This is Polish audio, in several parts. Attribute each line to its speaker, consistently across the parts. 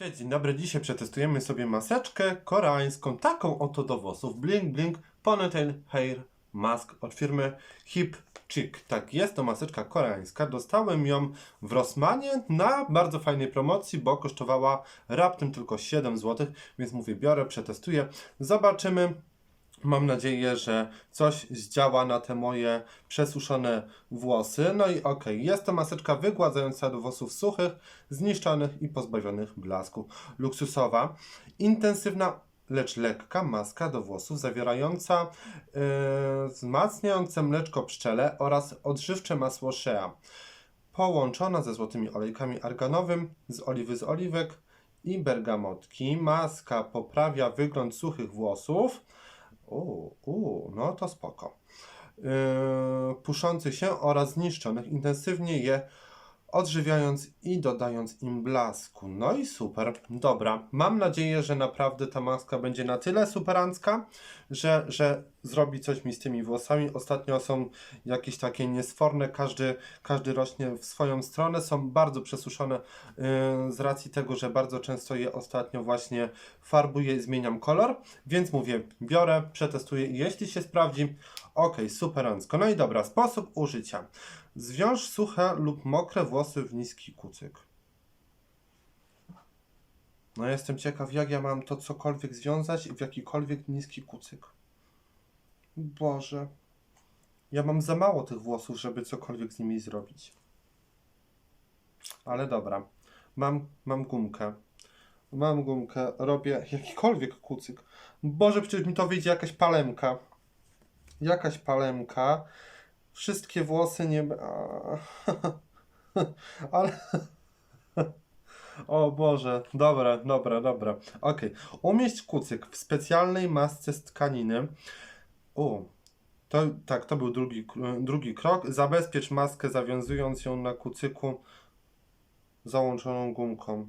Speaker 1: Cześć, dzień dobry. Dzisiaj przetestujemy sobie maseczkę koreańską, taką oto do włosów. Blink Blink Ponytail Hair Mask od firmy Hip Chick. Tak, jest to maseczka koreańska. Dostałem ją w Rossmanie na bardzo fajnej promocji, bo kosztowała raptem tylko 7 zł, więc mówię, biorę, przetestuję. Zobaczymy. Mam nadzieję, że coś zdziała na te moje przesuszone włosy. No i okej, jest to maseczka wygładzająca do włosów suchych, zniszczonych i pozbawionych blasku. Luksusowa, intensywna, lecz lekka maska do włosów zawierająca yy, wzmacniające mleczko pszczele oraz odżywcze masło shea. Połączona ze złotymi olejkami arganowym, z oliwy z oliwek i bergamotki. Maska poprawia wygląd suchych włosów. Uuu, uu, no to spoko. Yy, puszących się oraz zniszczonych, intensywnie je odżywiając i dodając im blasku. No i super, dobra. Mam nadzieję, że naprawdę ta maska będzie na tyle superancka, że, że zrobi coś mi z tymi włosami. Ostatnio są jakieś takie niesforne, każdy, każdy rośnie w swoją stronę, są bardzo przesuszone yy, z racji tego, że bardzo często je ostatnio właśnie farbuję i zmieniam kolor, więc mówię, biorę, przetestuję i jeśli się sprawdzi, ok, superancko. No i dobra, sposób użycia. Zwiąż suche lub mokre włosy w niski kucyk. No jestem ciekaw, jak ja mam to cokolwiek związać w jakikolwiek niski kucyk. Boże. Ja mam za mało tych włosów, żeby cokolwiek z nimi zrobić. Ale dobra. Mam, mam gumkę. Mam gumkę, robię jakikolwiek kucyk. Boże, przecież mi to wyjdzie jakaś palemka. Jakaś palemka. Wszystkie włosy nie... Ale... O Boże, dobra, dobra, dobra. Okej. Umieść kucyk w specjalnej masce z tkaniny. O, to, tak, to był drugi, drugi krok. Zabezpiecz maskę, zawiązując ją na kucyku załączoną gumką.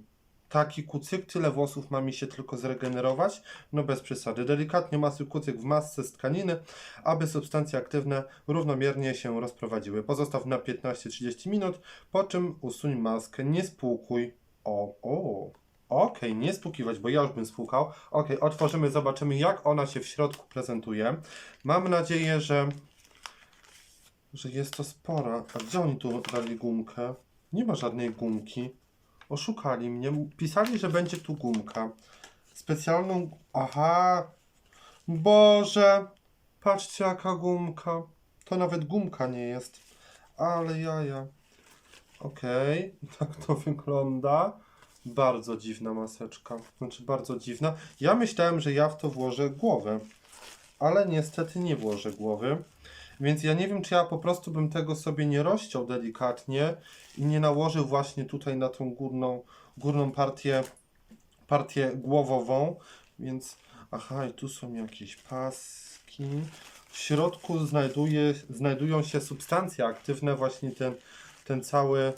Speaker 1: Taki kucyk, tyle włosów ma mi się tylko zregenerować? No bez przesady. Delikatnie masuj kucyk w masce z tkaniny, aby substancje aktywne równomiernie się rozprowadziły. Pozostaw na 15-30 minut, po czym usuń maskę. Nie spłukuj. O, o. Okej, nie spłukiwać, bo ja już bym spłukał. Okej, otworzymy, zobaczymy jak ona się w środku prezentuje. Mam nadzieję, że że jest to spora. A gdzie oni tu dali gumkę? Nie ma żadnej gumki. Oszukali mnie. Pisali, że będzie tu gumka. Specjalną. Aha! Boże! Patrzcie, jaka gumka. To nawet gumka nie jest. Ale jaja. Okej, tak to wygląda. Bardzo dziwna maseczka. Znaczy, bardzo dziwna. Ja myślałem, że ja w to włożę głowę. Ale niestety nie włożę głowy. Więc ja nie wiem, czy ja po prostu bym tego sobie nie rozciął delikatnie i nie nałożył właśnie tutaj na tą górną, górną partię, partię głowową. Więc, aha, i tu są jakieś paski. W środku znajduje, znajdują się substancje aktywne, właśnie ten, ten cały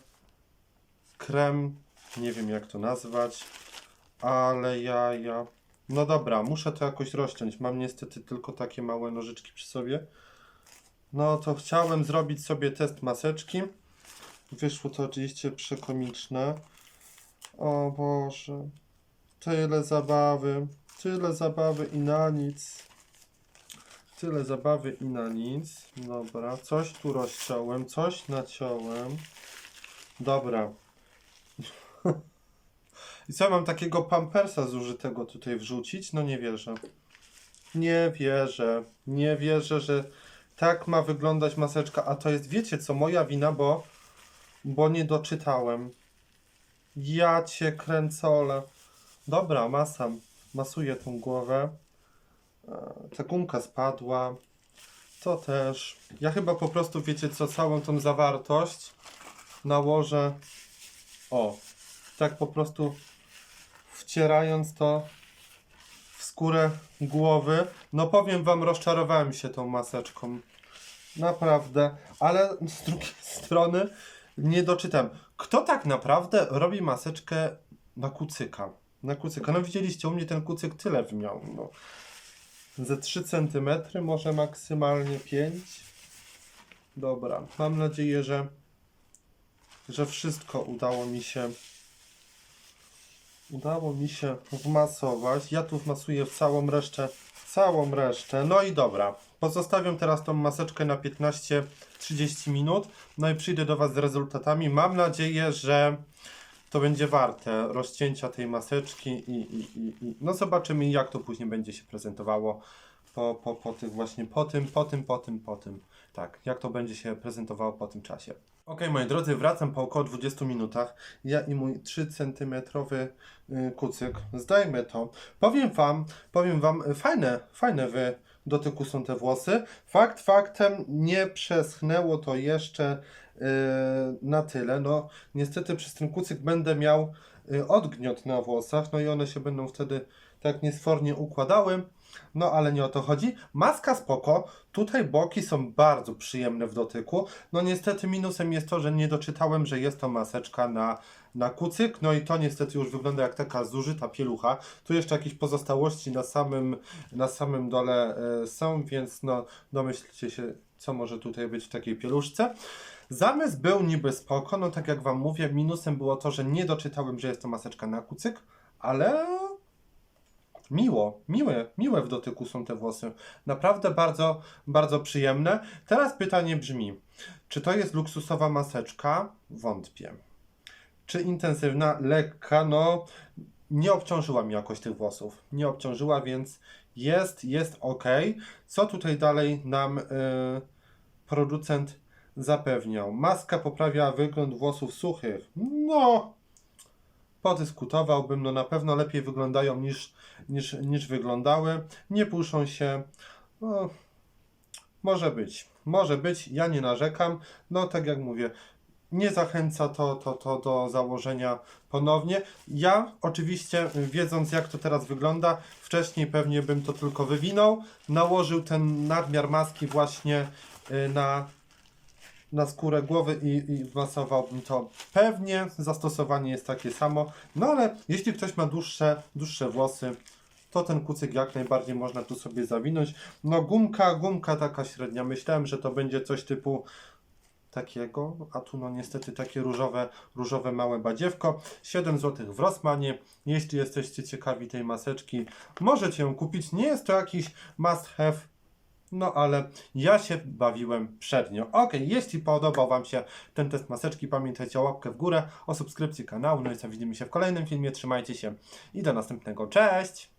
Speaker 1: krem, nie wiem jak to nazwać, ale ja, ja. No dobra, muszę to jakoś rozciąć. Mam niestety tylko takie małe nożyczki przy sobie. No to chciałem zrobić sobie test maseczki. Wyszło to oczywiście przekomiczne. O Boże. Tyle zabawy. Tyle zabawy i na nic. Tyle zabawy i na nic. Dobra, coś tu rozciąłem, coś naciąłem. Dobra. I co, mam takiego pampersa zużytego tutaj wrzucić? No nie wierzę. Nie wierzę. Nie wierzę, że tak ma wyglądać maseczka. A to jest, wiecie co, moja wina, bo, bo nie doczytałem. Ja cię kręcole. Dobra, masam. Masuję tą głowę. E, Ta gumka spadła. To też. Ja chyba po prostu, wiecie co, całą tą zawartość nałożę. O, tak po prostu wcierając to skórę głowy. No powiem wam, rozczarowałem się tą maseczką. Naprawdę, ale z drugiej strony nie doczytam. Kto tak naprawdę robi maseczkę na kucyka? Na kucyka. No widzieliście, u mnie ten kucyk tyle miał. No. Ze 3 cm, może maksymalnie 5. Dobra, mam nadzieję, że, że wszystko udało mi się Udało mi się wmasować. Ja tu wmasuję całą resztę, całą resztę. No i dobra. Pozostawiam teraz tą maseczkę na 15-30 minut. No i przyjdę do Was z rezultatami. Mam nadzieję, że to będzie warte rozcięcia tej maseczki i, i, i, i no zobaczymy jak to później będzie się prezentowało po, po, po tych właśnie, po tym, po tym, po tym, po tym. Tak, jak to będzie się prezentowało po tym czasie. Ok, moi drodzy, wracam po około 20 minutach. Ja i mój 3 cm kucyk. Zdajmy to. Powiem wam, powiem wam, y, fajne, fajne w dotyku są te włosy. Fakt faktem nie przeschnęło to jeszcze y, na tyle. No, niestety przez ten kucyk będę miał y, odgniot na włosach, no i one się będą wtedy tak niesfornie układały. No ale nie o to chodzi. Maska spoko. Tutaj boki są bardzo przyjemne w dotyku. No niestety minusem jest to, że nie doczytałem, że jest to maseczka na, na kucyk. No i to niestety już wygląda jak taka zużyta pielucha. Tu jeszcze jakieś pozostałości na samym, na samym dole e, są, więc no domyślcie się, co może tutaj być w takiej pieluszce. Zamysł był niby spoko, no tak jak wam mówię, minusem było to, że nie doczytałem, że jest to maseczka na kucyk, ale Miło, miłe, miłe w dotyku są te włosy. Naprawdę bardzo, bardzo przyjemne. Teraz pytanie brzmi, czy to jest luksusowa maseczka? Wątpię. Czy intensywna, lekka? No, nie obciążyła mi jakoś tych włosów. Nie obciążyła, więc jest, jest ok. Co tutaj dalej nam y, producent zapewniał? Maska poprawia wygląd włosów suchych. No, podyskutowałbym, no na pewno lepiej wyglądają niż, niż, niż wyglądały. Nie puszą się. No, może być, może być, ja nie narzekam. No tak jak mówię, nie zachęca to, to, to do założenia ponownie. Ja oczywiście, wiedząc jak to teraz wygląda, wcześniej pewnie bym to tylko wywinął, nałożył ten nadmiar maski właśnie y, na na skórę głowy i, i wmasowałbym to. Pewnie zastosowanie jest takie samo, no ale jeśli ktoś ma dłuższe, dłuższe włosy, to ten kucyk jak najbardziej można tu sobie zawinąć. No gumka, gumka taka średnia. Myślałem, że to będzie coś typu takiego, a tu no niestety takie różowe, różowe małe badziewko. 7 zł w Rossmanie. Jeśli jesteście ciekawi tej maseczki, możecie ją kupić. Nie jest to jakiś must have, no ale ja się bawiłem przednio. Ok, jeśli podobał Wam się ten test maseczki, pamiętajcie o łapkę w górę, o subskrypcji kanału. No i co, widzimy się w kolejnym filmie. Trzymajcie się i do następnego. Cześć!